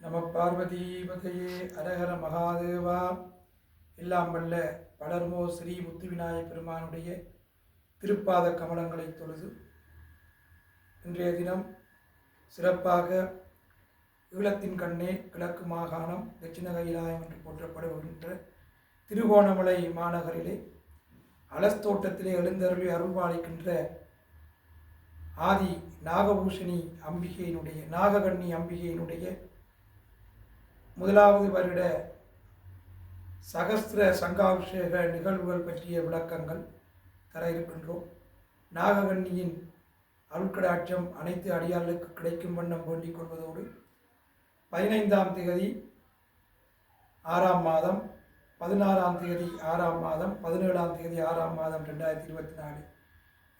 நம பார்வதிபதையே அரகர மகாதேவா. எல்லாம் வல்ல வளர்மோ ஸ்ரீ முத்துவிநாயக பெருமானுடைய திருப்பாத கமலங்களை தொழுது இன்றைய தினம் சிறப்பாக ஈழத்தின் கண்ணே கிழக்கு மாகாணம் தட்சிண கைலாயம் என்று போற்றப்படுகின்ற திருகோணமலை மாநகரிலே அலஸ்தோட்டத்திலே எழுந்தருளி அருள்வாளிக்கின்ற ஆதி நாகபூஷணி அம்பிகையினுடைய நாககண்ணி அம்பிகையினுடைய முதலாவது வருட சகஸ்திர சங்காபிஷேக நிகழ்வுகள் பற்றிய விளக்கங்கள் தர இருக்கின்றோம். நாகவன்னியின் அருட்கடாட்சம் அனைத்து அடியார்களுக்கு கிடைக்கும் வண்ணம் வேண்டிக் கொள்வதோடு பதினைந்தாம் தேதி ஆறாம் மாதம் பதினாறாம் தேதி ஆறாம் மாதம் பதினேழாம் தேதி ஆறாம் மாதம் ரெண்டாயிரத்தி இருபத்தி நாலு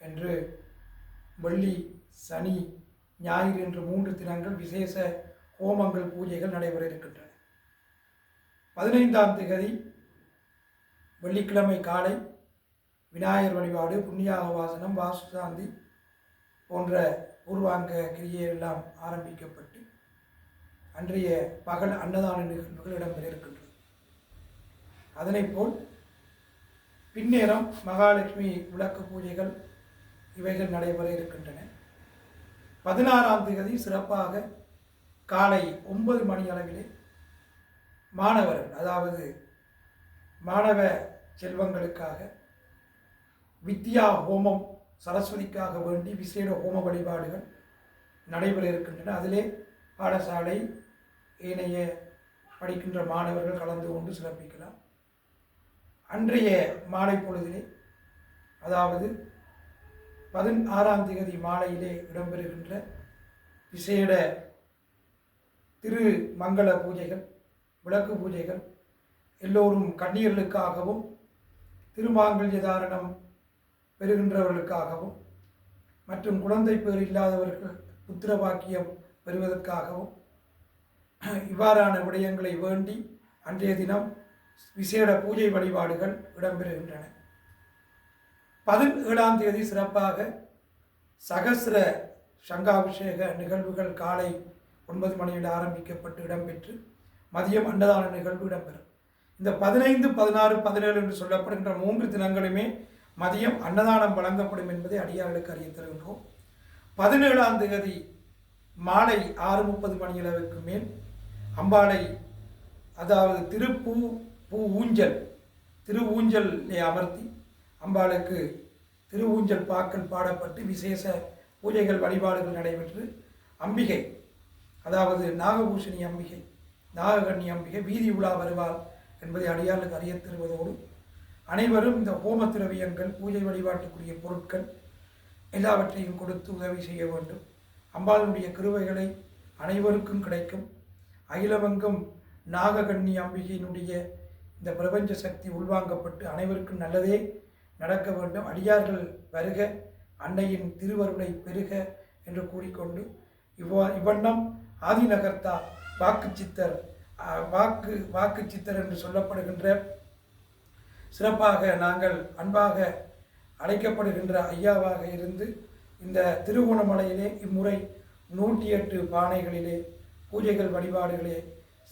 என்று வெள்ளி சனி ஞாயிறு என்று மூன்று தினங்கள் விசேஷ ஹோமங்கள் பூஜைகள் நடைபெற இருக்கின்றன. பதினைந்தாம் திகதி வெள்ளிக்கிழமை காலை விநாயகர் வழிபாடு புண்ணியாக வாசனம் வாசுசாந்தி போன்ற பூர்வாங்க கிரியை எல்லாம் ஆரம்பிக்கப்பட்டு அன்றைய பகல் அன்னதான நிகழ்வுகள் இடம்பெற இருக்கின்றது அதனைப் போல் பின்னேரம் மகாலட்சுமி விளக்கு பூஜைகள் இவைகள் நடைபெற இருக்கின்றன. பதினாறாம் தேதி சிறப்பாக காலை ஒன்பது மணி அளவிலே மாணவர் அதாவது மாணவ செல்வங்களுக்காக வித்யா ஹோமம் சரஸ்வதிக்காக வேண்டி விசேட ஹோம வழிபாடுகள் நடைபெற இருக்கின்றன. அதிலே பாடசாலை ஏனைய படிக்கின்ற மாணவர்கள் கலந்து கொண்டு சிறப்பிக்கலாம். அன்றைய மாலை பொழுதிலே அதாவது பதினாறாம் தேதி மாலையிலே இடம்பெறுகின்ற விசேட திரு மங்கள பூஜைகள் விளக்கு பூஜைகள் எல்லோரும் கண்ணீர்களுக்காகவும் திருமாங்கல்ய தாரணம் பெறுகின்றவர்களுக்காகவும் மற்றும் குழந்தை பேர் இல்லாதவர்கள் புத்திர பாக்கியம் பெறுவதற்காகவும் இவ்வாறான விடயங்களை வேண்டி அன்றைய தினம் விசேட பூஜை வழிபாடுகள் இடம்பெறுகின்றன. பதினேழாம் தேதி சிறப்பாக சகசிர சங்காபிஷேக நிகழ்வுகள் காலை ஒன்பது மணியில் ஆரம்பிக்கப்பட்டு இடம்பெற்று மதியம் அன்னதான நிகழ்வு இடம்பெறும். இந்த பதினைந்து பதினாறு பதினேழு என்று சொல்லப்படுகின்ற மூன்று தினங்களுமே மதியம் அன்னதானம் வழங்கப்படும் என்பதை அடியார்களுக்கு அறிய தருகின்றோம். பதினேழாம் தேதி மாலை ஆறு முப்பது மணியளவுக்கு மேல் அம்பாளை அதாவது திருப்பூ பூ ஊஞ்சல் திரு ஊஞ்சலை அமர்த்தி அம்பாளுக்கு திருவூஞ்சல் பாக்கள் பாடப்பட்டு விசேஷ பூஜைகள் வழிபாடுகள் நடைபெற்று அம்பிகை அதாவது நாகபூஷணி அம்பிகை நாககண்ணி அம்பிகை வீதி உலா வருவாள் என்பதை அடியாளுக்கு அறிய தருவதோடு அனைவரும் இந்த ஹோம திரவியங்கள் பூஜை வழிபாட்டுக்குரிய பொருட்கள் எல்லாவற்றையும் கொடுத்து உதவி செய்ய வேண்டும். அம்பாளுடைய கிருவைகளை அனைவருக்கும் கிடைக்கும். அகிலவங்கம் நாககண்ணி அம்பிகையினுடைய இந்த பிரபஞ்ச சக்தி உள்வாங்கப்பட்டு அனைவருக்கும் நல்லதே நடக்க வேண்டும். அடியார்கள் வருக அன்னையின் திருவருளை பெருக என்று கூறிக்கொண்டு இவ்வா இவ்வண்ணம் ஆதிநகர்த்தா வாக்கு சித்தர் வாக்கு வாக்கு சித்தர் என்று சொல்லப்படுகின்ற சிறப்பாக நாங்கள் அன்பாக அழைக்கப்படுகின்ற ஐயாவாக இருந்து இந்த திருவோணமலையிலே இம்முறை நூற்றி எட்டு பானைகளிலே பூஜைகள் வழிபாடுகளே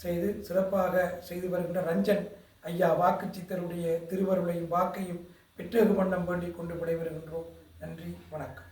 செய்து சிறப்பாக செய்து வருகின்ற ரஞ்சன் ஐயா வாக்கு சித்தருடைய திருவருளையும் வாக்கையும் பெற்றகு மன்னம் வேண்டிக் கொண்டு விடைபெறுகின்றோம். நன்றி வணக்கம்.